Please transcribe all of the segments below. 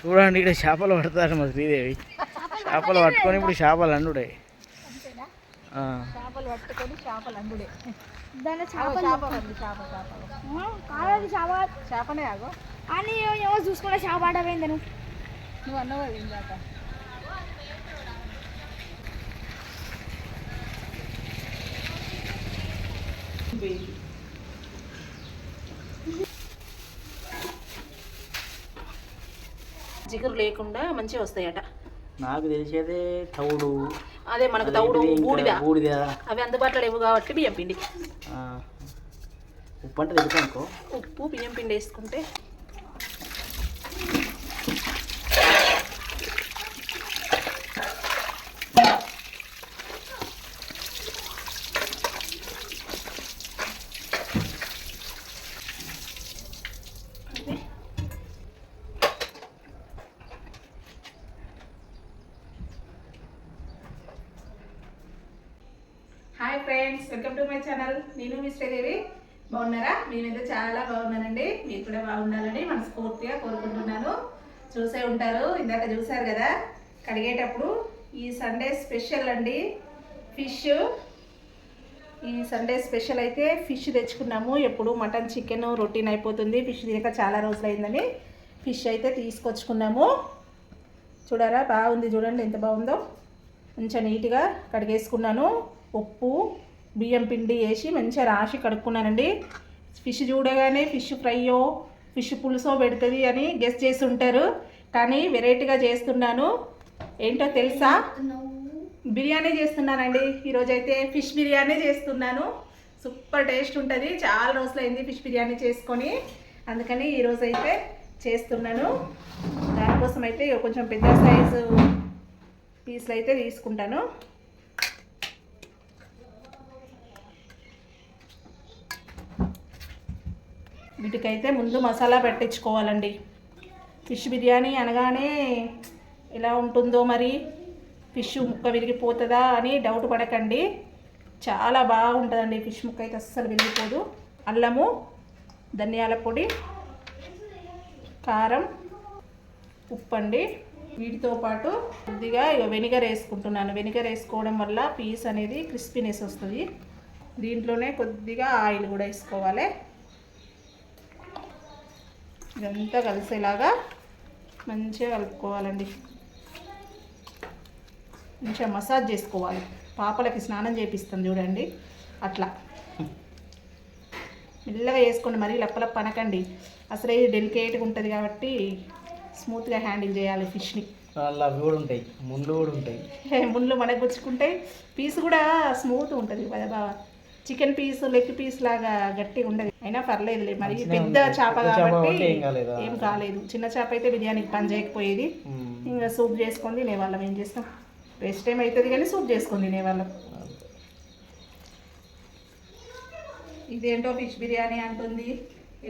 చూడండి ఇక్కడ చేపలు పడతారు మా శ్రీదేవి. చేపలు పట్టుకొని ఇప్పుడు చేపలు అండుడే. చేపలు పట్టుకొని చేపలు అండుడే. దాని చేపలు కాదు చేప. చేపనే ఆగో. అని ఏమో చూసుకుంటే చేప ఆడపోయింది నువ్వు అన్నవా ఇందాక జిగురు లేకుండా మంచిగా వస్తాయట. నాకు తెలిసేదే తౌడు అదే మనకు తౌడు బూడిద. బూడిద. అవి అందుబాటులో లేవు కాబట్టి బియ్యం పిండి. ఉప్పు అంటే తెలుసు అనుకో ఉప్పు బియ్యం పిండి వేసుకుంటే hi friends welcome to my channel. నేను మీ శ్రీదేవి. బాగున్నారా? మేమైతే చాలా బాగున్నానండి. మీరు కూడా బాగుండాలని మనస్ఫూర్తిగా కోరుకుంటున్నాను. చూసే ఉంటారు. ఇందాక చూసారు కదా కడిగేటప్పుడు ఈ సండే స్పెషల్ అండి ఫిష్. ఈ సండే స్పెషల్ అయితే ఫిష్ తెచ్చుకున్నాము. ఎప్పుడు మటన్ చికెన్ రొటీన్ అయిపోతుంది. ఫిష్ తినక చాలా రోజులు అయిందని ఫిష్ అయితే తీసుకొచ్చుకున్నాము. చూడారా? బాగుంది చూడండి ఎంత బాగుందో. కొంచెం నీట్గా కడిగేసుకున్నాను. ఉప్పు బియ్యం పిండి వేసి మంచిగా రాసి కడుక్కున్నానండి. ఫిష్ చూడగానే ఫిష్ ఫ్రైయో ఫిష్ పులుసో పెడుతుంది అని గెస్ట్ చేసి ఉంటారు కానీ వెరైటీగా చేస్తున్నాను. ఏంటో తెలుసా? బిర్యానీ చేస్తున్నానండి. ఈరోజు అయితే ఫిష్ బిర్యానీ చేస్తున్నాను. సూపర్ టేస్ట్ ఉంటుంది. చాలా రోజులైంది ఫిష్ బిర్యానీ చేసుకొని. అందుకని ఈరోజు అయితే చేస్తున్నాను. దానికోసం అయితే కొంచెం పెద్ద సైజు పీసులు అయితే తీసుకుంటాను. వీటికైతే ముందు మసాలా పెట్టించుకోవాలండి. ఫిష్ బిర్యానీ అనగానే ఎలా ఉంటుందో మరి ఫిష్ ముక్క విరిగిపోతుందా అని డౌట్ పడకండి. చాలా బాగుంటుందండి ఫిష్ ముక్క అయితే అస్సలు విరిగిపోదు. అల్లము ధనియాల పొడి కారం ఉప్పు అండి వీటితో పాటు కొద్దిగా ఇక వెనిగర్ వేసుకుంటున్నాను. వెనిగర్ వేసుకోవడం వల్ల పీస్ అనేది క్రిస్పీనెస్ వస్తుంది. దీంట్లోనే కొద్దిగా ఆయిల్ కూడా వేసుకోవాలి. ఇదంతా కలిసేలాగా మంచిగా కలుపుకోవాలండి. మంచిగా మసాజ్ చేసుకోవాలి. పాపలకి స్నానం చేపిస్తాం చూడండి. అట్లా. మెల్లగా వేసుకోండి మరీ లప్పలప్ప అనకండి. అసలే ఇది డెలికేట్గా ఉంటుంది కాబట్టి స్మూత్గా హ్యాండిల్ చేయాలి ఫిష్ని అవి కూడా ఉంటాయి. ముందు కూడా ఉంటాయి. ముళ్ళు మనకు గుచ్చుకుంటే పీస్ కూడా స్మూత్ ఉంటుంది కదా బాగా చికెన్ పీస్ లెగ్ పీస్ లాగా గట్టిగా ఉండదు. అయినా పర్లేదులే మరి పెద్ద. చేప కాబట్టి ఏం కాలేదా? చిన్న చేప అయితే బిర్యానీకి పని చేయకపోయేది. ఇంకా సూప్ చేసుకొని తినేవాళ్ళం. ఏం చేస్తాం? వేస్ట్ టైం అవుతుంది కానీ సూప్ చేసుకొని తినేవాళ్ళం. ఇదేంటో ఫిష్ బిర్యానీ అంటుంది.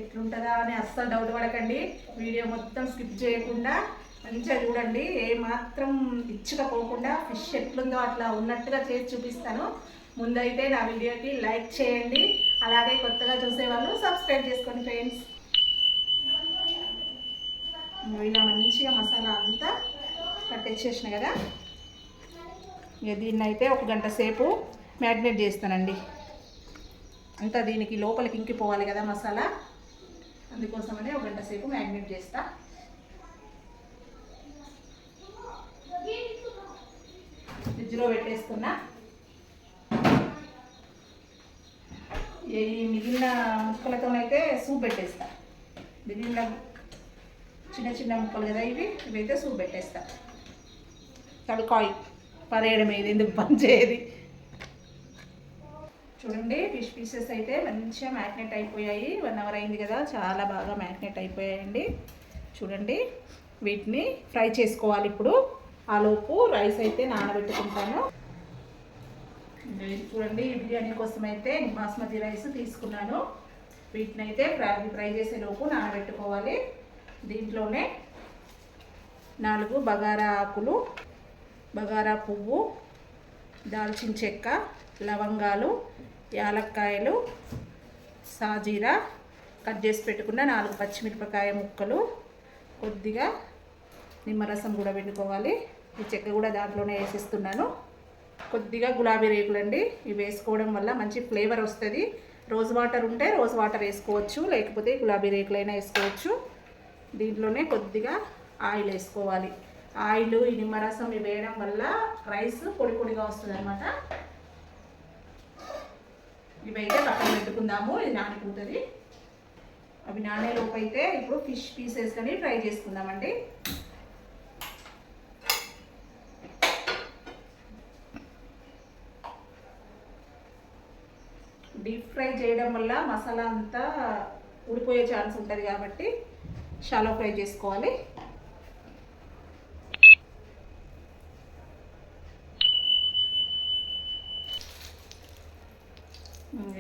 ఎట్లుంటుందా అని అస్సలు డౌట్ పడకండి. వీడియో మొత్తం స్కిప్ చేయకుండా మంచిగా చూడండి. ఏ మాత్రం ఇచ్చుకపోకుండా ఫిష్ ఎట్లుందో అట్లా ఉన్నట్టుగా చేసి చూపిస్తాను. ముందైతే నా వీడియోకి లైక్ చేయండి. అలాగే కొత్తగా చూసేవాళ్ళు సబ్స్క్రైబ్ చేసుకోండి ఫ్రెండ్స్. ఇలా మంచిగా మసాలా అంతా పట్టించేసిన కదా? ఇక దీన్ని అయితే ఒక గంట సేపు మ్యారినేట్ చేస్తానండి. అంతా దీనికి లోపలికి ఇంకిపోవాలి కదా మసాలా. అందుకోసమనే ఒక గంట సేపు మ్యారినేట్ చేస్తా. ఫ్రిడ్జ్లో పెట్టేసుకున్నా. ఈ మిగిలిన ముక్కలతోనైతే సూప్ పెట్టేస్తా. మిగిలిన చిన్న చిన్న ముక్కలు కదా ఇవి? ఇవైతే సూప్ పెట్టేస్తా. తడుకాయి పరేయడం ఏది ఎందుకు పనిచేయది చూడండి ఫిష్ పీసెస్ అయితే మంచిగా మ్యాగ్నెట్ అయిపోయాయి. వన్ అవర్ అయింది కదా చాలా బాగా మ్యాగ్నెట్ అయిపోయాయండి. చూడండి వీటిని ఫ్రై చేసుకోవాలి ఇప్పుడు. ఆలోపు రైస్ అయితే నానబెట్టుకుంటాను. చూడండి బిర్యానీ కోసం అయితే బాస్మతి రైస్ తీసుకున్నాను. వీటిని అయితే ఫ్రై ఫ్రై నానబెట్టుకోవాలి. దీంట్లోనే నాలుగు బగారా ఆకులు బగారా పువ్వు దాల్చిన చెక్క లవంగాలు యాలక్కాయలు సాజీరా కట్ చేసి పెట్టుకున్న నాలుగు పచ్చిమిరపకాయ ముక్కలు కొద్దిగా నిమ్మరసం కూడా పెట్టుకోవాలి ఈ చెక్క కూడా దాంట్లోనే వేసిస్తున్నాను. కొద్దిగా గులాబీ రేకులండి ఇవి వేసుకోవడం వల్ల మంచి ఫ్లేవర్ వస్తుంది. రోజ్ వాటర్ ఉంటే రోజ్ వాటర్ వేసుకోవచ్చు లేకపోతే గులాబీ రేకులైనా వేసుకోవచ్చు. దీంట్లోనే కొద్దిగా ఆయిల్ వేసుకోవాలి. ఆయిల్ ఈ నిమ్మరసం ఇవి వేయడం వల్ల రైస్ పొడి పొడిగా వస్తుంది అనమాట ఇవైతే పక్కన పెట్టుకుందాము ఇది నానిపోతుంది. అవి నానే లోపు అయితే ఇప్పుడు ఫిష్ పీసెస్ అని ఫ్రై చేసుకుందామండి. డీప్ ఫ్రై చేయడం వల్ల మసాలా అంతా ఊడిపోయే ఛాన్స్ ఉంటుంది కాబట్టి షాలో ఫ్రై చేసుకోవాలి.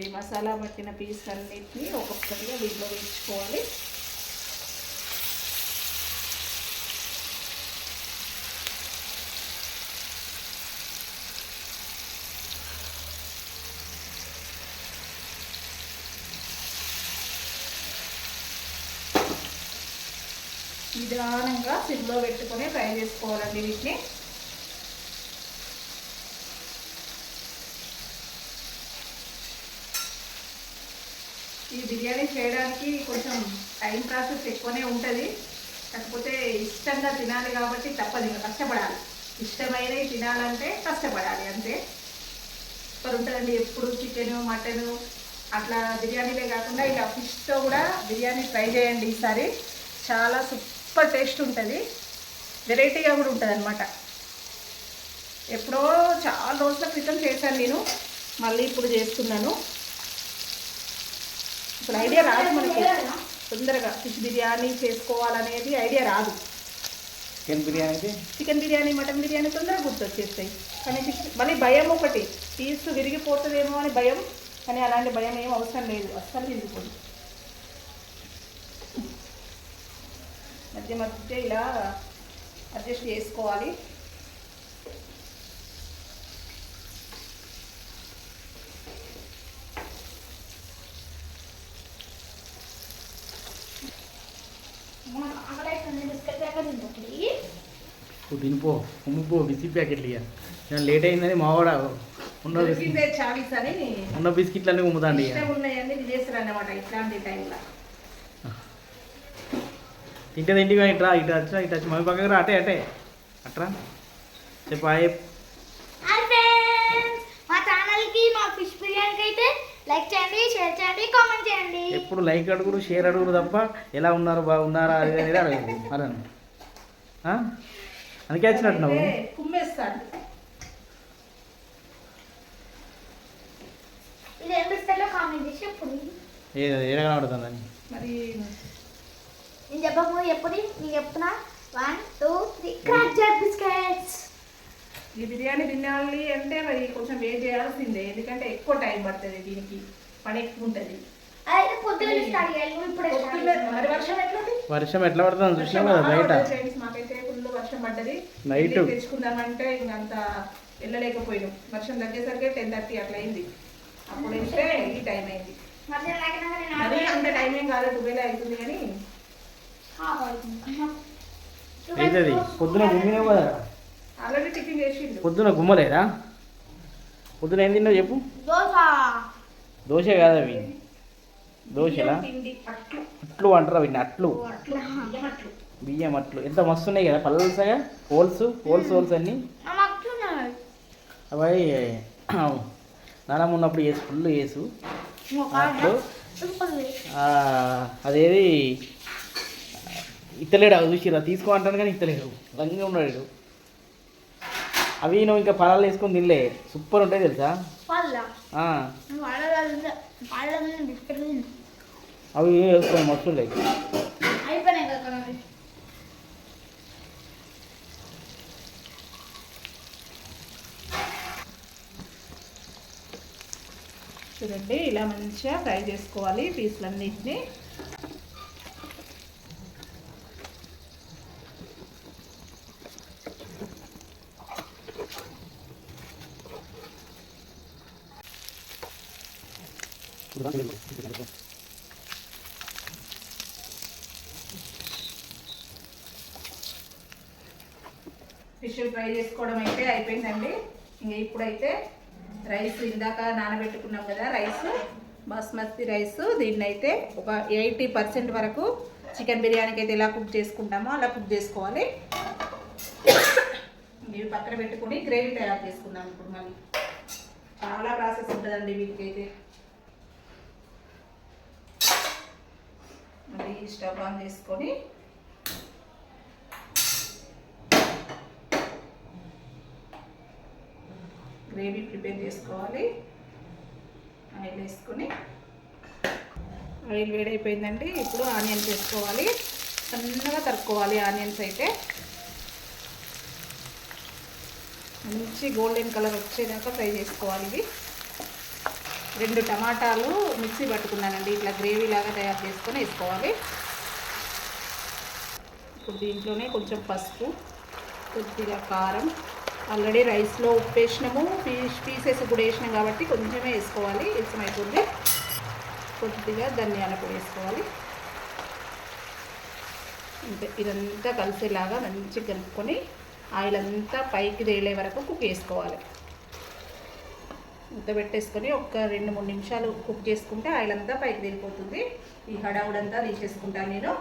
ఈ మసాలా పట్టిన పీస్ అన్నిటినీ ఒక్కొక్కటిగా వీటిలో వేయించుకోవాలి. నిదానంగా సిమ్లో పెట్టుకొని ఫ్రై చేసుకోవాలండి వీటిని. ఈ బిర్యానీ చేయడానికి కొంచెం టైం ప్రాసెస్ ఎక్కువనే ఉంటుంది. కాకపోతే ఇష్టంగా తినాలి కాబట్టి తప్పదు ఇంకా కష్టపడాలి. ఇష్టమైనవి తినాలంటే కష్టపడాలి అంతే. సూపర్ ఉంటుందండి ఎప్పుడు చికెను మటను అట్లా బిర్యానీలే కాకుండా ఇలా ఫిష్తో కూడా బిర్యానీ ట్రై చేయండి ఈసారి. చాలా సూపర్ టేస్ట్ ఉంటుంది. వెరైటీగా కూడా ఉంటుంది అనమాట ఎప్పుడో చాలా రోజుల క్రితం చేశాను నేను. మళ్ళీ ఇప్పుడు చేస్తున్నాను. అసలు ఐడియా రాదు మనకి. తొందరగా ఫిష్ బిర్యానీ చేసుకోవాలనేది ఐడియా రాదు. Chicken biryani chicken biryani mutton biryani తొందరగా గుర్తొచ్చేస్తాయి. కానీ ఫిష్ మళ్ళీ భయం ఒకటి. పీస్ విరిగిపోతుందేమో అని భయం. కానీ అలాంటి భయం ఏం అవసరం లేదు. అస్సలు విరిగిపోదు మధ్య మధ్య ఇలా అడ్జస్ట్ చేసుకోవాలి. తినిపో ఉమ్మిపో బిస్కెట్ ప్యాకెట్లు ఇక నేను లేట్ అయిందని మావాడ ఉన్న బిస్కెట్ చాలీస్ అని ఉన్న బిస్కెట్లన్నీ ఉమ్ముతాండి ఇక ఇష్టం ఉన్నాయన్నీ తినేస్తారు అన్నమాట ఇట్లాంటి టైంలో. తింటే తింటి కానీ ఇట్రా ఇటు వచ్చినా ఇటు వచ్చి మమ్మీ పక్కకి రా అటే అటే. అట్రా. చెప్పు. హాయ్ ఫ్రెండ్స్ మా ఛానల్కి మా ఫిష్ బిర్యానీకి అయితే లైక్ చేయండి షేర్ చేయండి కామెంట్ చేయండి. ఎప్పుడు లైక్ అడుగురు షేర్ అడుగురు తప్ప ఎలా ఉన్నారు బాగున్నారా అది అనేది అడగదు. అలా అందుకే వచ్చినట్టు నువ్వు ఏది ఏడ కనబడుతుందని మరి నేను చెప్పకపోతే ఎప్పుడు నీకు చెప్తున్నా. One two three crack jack biscuits ఈ బిర్యానీ తినాలి అంటే మరి కొంచెం వెయిట్ చేయాల్సిందే. ఎందుకంటే ఎక్కువ టైం పడుతుంది దీనికి. పని ఎక్కువ ఉంటుంది. వర్షం ఎట్లుంది? వర్షం ఎట్లా పడుతుందో? చూసినాం వర్షం కదా బయట. మాకైతే ఫుల్ వర్షం పడ్డది. ఇంటికి తెచ్చుకుందామంటే ఇంకంత వెళ్ళలేకపోయినాం. వర్షం తగ్గేసరికి టెన్ థర్టీ అట్లా అయింది. అప్పుడు ఈ టైం అయింది. మరి ఆడ- అంత టైం ఏం కాదు. ట్వెల్వ్ అవుతుంది కానీ అవుతుంది. పొద్దున గుమ్మినావు కదా ఆల్రెడీ టిఫిన్ చేసిండు. పొద్దున గుమ్మలేదా? పొద్దున ఏం తిన్నావు చెప్పు. దోశ. దోశ కాదు అవి? దోశలా? అట్లు. అంటారు అవి అట్లు. బియ్యం అట్లు. ఎంత మస్తు ఉన్నాయి కదా? పల్లసగా హోల్స్ హోల్స్ హోల్స్ అన్నీ. అవి నానమ్మ ఉన్నప్పుడు వేసు ఫుల్ వేసు అట్లు. అదేది? ఇత్తలేడు అవి చూసిరా తీసుకో అంటాను కానీ ఇత్తలేడు. రంగా ఉన్నాడు. అవి నువ్వు ఇంకా పలాలు వేసుకొని తినలే. సూపర్ ఉంటాయి తెలుసా. అవి వేసుకొని మస్తు. చూడండి ఇలా మంచిగా ఫ్రై చేసుకోవాలి పీసులన్నిటిని. ఫిష్ ఫ్రై చేసుకోవడం అయితే అయిపోయిందండి. ఇంక ఇప్పుడైతే రైస్ ఇందాక నానబెట్టుకున్నాం కదా రైస్ బాస్మతి రైస్. దీన్ని అయితే ఒక ఎయిటీ పర్సెంట్ వరకు చికెన్ బిర్యానీకి అయితే ఎలా కుక్ చేసుకుంటామో అలా కుక్ చేసుకోవాలి. ఇవి పక్కన పెట్టుకొని గ్రేవీ తయారు చేసుకుందాం ఇప్పుడు మళ్ళీ. చాలా ప్రాసెస్ ఉంటుందండి వీటికైతే. మళ్ళీ స్టవ్ ఆన్ చేసుకొని గ్రేవీ ప్రిపేర్ చేసుకోవాలి. ఆయిల్ వేసుకొని. ఆయిల్ వేడైపోయిందండి. ఇప్పుడు ఆనియన్స్ వేసుకోవాలి. సన్నగా తరుక్కోవాలి ఆనియన్స్ అయితే. మంచి గోల్డెన్ కలర్ వచ్చేదాకా ఫ్రై చేసుకోవాలి ఇవి. రెండు టమాటాలు మిక్సీ పట్టుకున్నానండి. ఇట్లా గ్రేవీ లాగా తయారు చేసుకొని వేసుకోవాలి. ఇప్పుడు దీంట్లోనే కొంచెం పసుపు కొద్దిగా కారం ఆల్రెడీ రైస్లో ఉప్పు వేసినాము పీస్ పీసెస్ కూడా వేసినాం కాబట్టి కొంచెమే వేసుకోవాలి ఇష్టమైతుంది. కొద్దిగా ధనియాల పొడి వేసుకోవాలి. అంటే ఇదంతా కలిసేలాగా మంచిగా కలుపుకొని ఆయిల్ అంతా పైకి తేలే వరకు కుక్ చేసుకోవాలి. ఇంత పెట్టేసుకొని ఒక రెండు మూడు నిమిషాలు కుక్ చేసుకుంటే ఆయిల్ అంతా పైకి తేలిపోతుంది. ఈ హడావుడంతా తీసేసుకుంటాను నేను.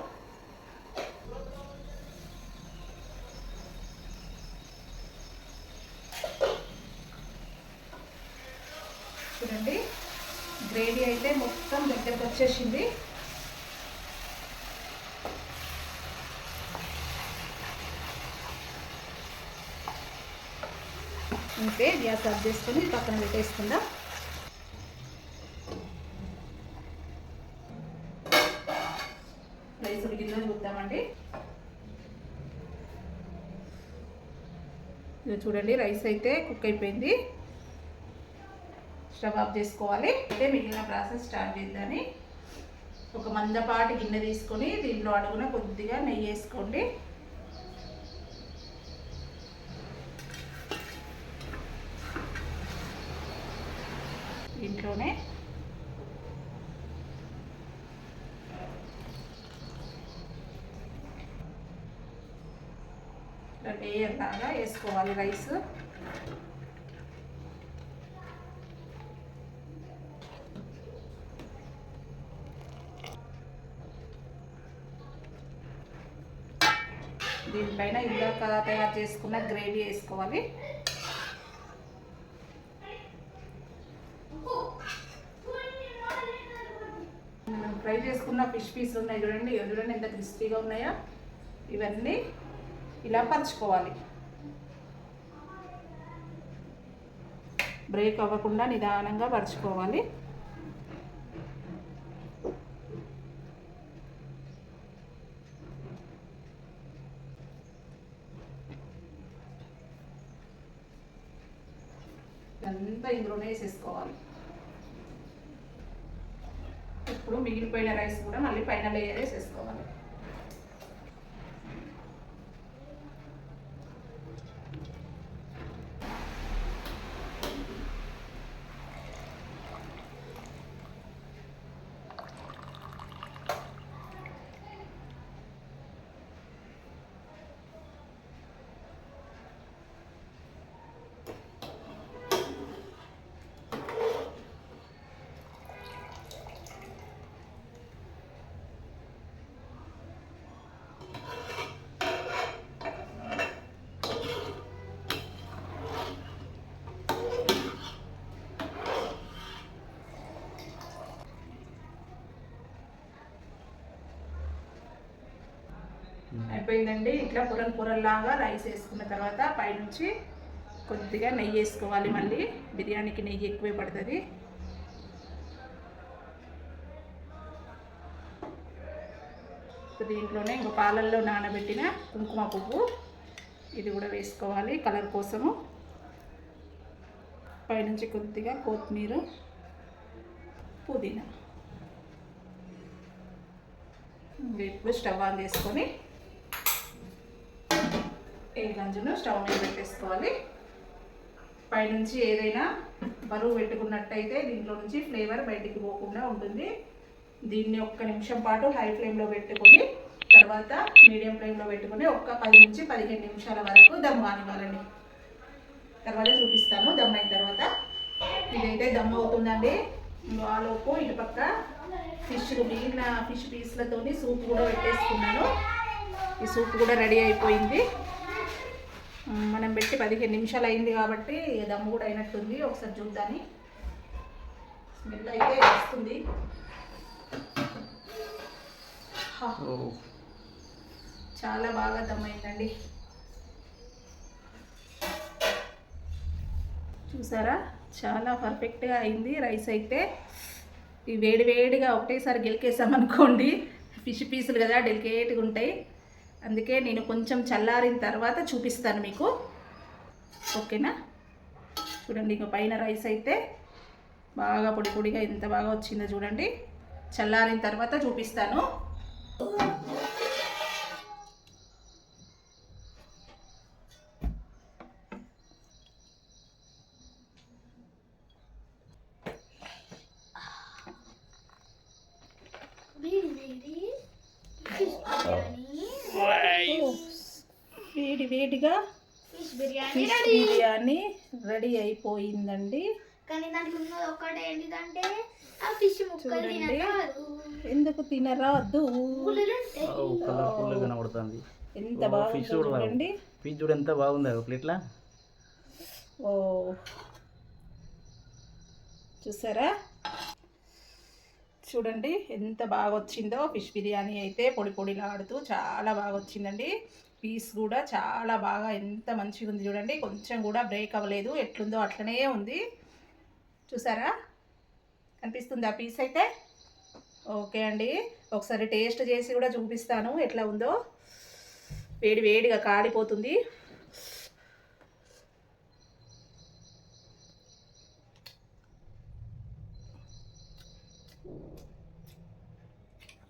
చూడండి. గ్రేవీ అయితే మొత్తం దగ్గరకు వచ్చేసింది. అంతే గ్యాస్ ఆఫ్ చేసుకొని పక్కన పెట్టేసుకుందాం. రైస్ ఉడికిందో చూద్దామండి. ఇది చూడండి రైస్ అయితే కుక్ అయిపోయింది. స్టవ్ ఆఫ్ చేసుకోవాలి. అయితే మిగిలిన ప్రాసెస్ స్టార్ట్ చేద్దామని ఒక మందపాటి గిన్నె తీసుకొని దీంట్లో అడుగున కొద్దిగా నెయ్యి వేసుకోండి. దీంట్లోనే నెయ్యి లాగా వేసుకోవాలి రైస్ దీనిపైన ఇందాక తయారు చేసుకున్న గ్రేవీ వేసుకోవాలి. మనం ఫ్రై చేసుకున్న ఫిష్ పీస్ ఉన్నాయి చూడండి. ఎదురండి చూడండి ఎంత క్రిస్పీగా ఉన్నాయో. ఇవన్నీ ఇలా పరుచుకోవాలి. బ్రేక్ అవ్వకుండా నిదానంగా పరుచుకోవాలి. ఇదంతా ఇందులోనే వేసేసుకోవాలి. ఇప్పుడు మిగిలిపోయిన రైస్ కూడా మళ్ళీ పైన లేయర్ వేసేసుకోవాలి. అయిపోయిందండి. ఇట్లా పొరలు పొరల్లాగా రైస్ వేసుకున్న తర్వాత పైనుంచి కొద్దిగా నెయ్యి వేసుకోవాలి మళ్ళీ. బిర్యానీకి నెయ్యి ఎక్కువే పడుతుంది. దీంట్లోనే ఇంకో పాలల్లో నానబెట్టిన కుంకుమ పువ్వు. ఇది కూడా వేసుకోవాలి కలర్ కోసము. పైనుంచి కొద్దిగా కొత్తిమీర పుదీనా. ఇంకా ఇప్పుడు స్టవ్ ఆన్ చేసుకొని ఏ గంజును స్టవ్ మీద పెట్టేసుకోవాలి. పైనుంచి ఏదైనా బరువు పెట్టుకున్నట్టయితే దీంట్లో నుంచి ఫ్లేవర్ బయటికి పోకుండా ఉంటుంది. దీన్ని ఒక్క నిమిషం పాటు హై ఫ్లేమ్లో పెట్టుకొని తర్వాత మీడియం ఫ్లేమ్లో పెట్టుకొని ఒక్క పది నుంచి పదిహేను నిమిషాల వరకు దమ్ కానివ్వాలండి. తర్వాత చూపిస్తాను దమ్ అయిన తర్వాత. ఇదైతే దమ్ అవుతుందండి. ఆలోపు ఇటుపక్క ఫిష్ మిగిలిన ఫిష్ పీస్లతోని సూప్ కూడా పెట్టేసుకున్నాను. ఈ సూప్ కూడా రెడీ అయిపోయింది. మనం పెట్టి పదిహేను నిమిషాలు అయింది కాబట్టి దమ్ము కూడా అయినట్టుంది. ఒకసారి చూద్దాని. స్మెల్ అయితే వస్తుంది. చాలా బాగా దమ్ అయిందండి. చూసారా? చాలా పర్ఫెక్ట్గా అయింది రైస్ అయితే. ఈ వేడి వేడిగా ఒకటేసారి గెలికేసామనుకోండి ఫిష్ పీసులు కదా డెలికేట్గా ఉంటాయి. అందుకే నేను కొంచెం చల్లారిన తర్వాత చూపిస్తాను మీకు. ఓకేనా? చూడండి ఇంక పైన రైస్ అయితే బాగా పొడి పొడిగా ఎంత బాగా వచ్చిందో చూడండి. చల్లారిన తర్వాత చూపిస్తాను. వేడి వేడిగా fish biryani fish ready biryani ready అయిపోయిందండి. కానీ దాంట్లో ఉన్నది ఒక్కటి ఏంటిదంటే ఆ ఫిష్ ముక్కలు చూడండి. తినకాదు. ఎందుకు తినరాదు? కలర్ఫుల్ కనబడుతుంది. ఎంత బాగుందో చూడండి. ఫిష్ చూడు ఎంత బాగుంది ఒక ప్లేట్లా? ఓ. చూసారా? చూడండి ఎంత బాగా వచ్చిందో ఫిష్ బిర్యానీ అయితే పొడి పొడిలాడుతూ చాలా బాగా వచ్చిందండి పీస్ కూడా చాలా బాగా ఎంత మంచిగా ఉంది చూడండి. కొంచెం కూడా బ్రేక్ అవ్వలేదు. ఎట్లుందో అట్లనే ఉంది. చూసారా? కనిపిస్తుంది ఆ పీస్ అయితే? ఓకే అండి. ఒకసారి టేస్ట్ చేసి కూడా చూపిస్తాను ఎట్లా ఉందో. వేడి వేడిగా కాలిపోతుంది.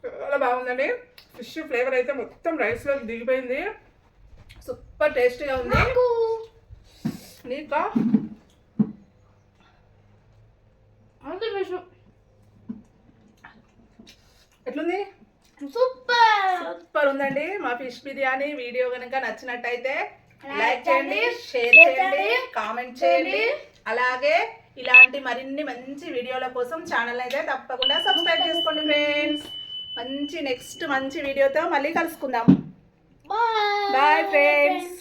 చాలా బాగుందండి. ఫిష్ ఫ్లేవర్ అయితే మొత్తం రైస్లో దిగిపోయింది. సూపర్ టేస్టీగా ఉంది. నాకు. ఎట్లుంది? సూపర్. సూపర్ ఉందండి. మా ఫిష్ బిర్యానీ వీడియో కనుక నచ్చినట్టయితే లైక్ చేయండి షేర్ చేయండి కామెంట్ చేయండి. అలాగే ఇలాంటి మరిన్ని మంచి వీడియోల కోసం ఛానల్ అయితే తప్పకుండా సబ్స్క్రైబ్ చేసుకోండి ఫ్రెండ్స్ మంచి నెక్స్ట్ మంచి వీడియోతో మళ్ళీ కలుసుకుందాం. Bye friends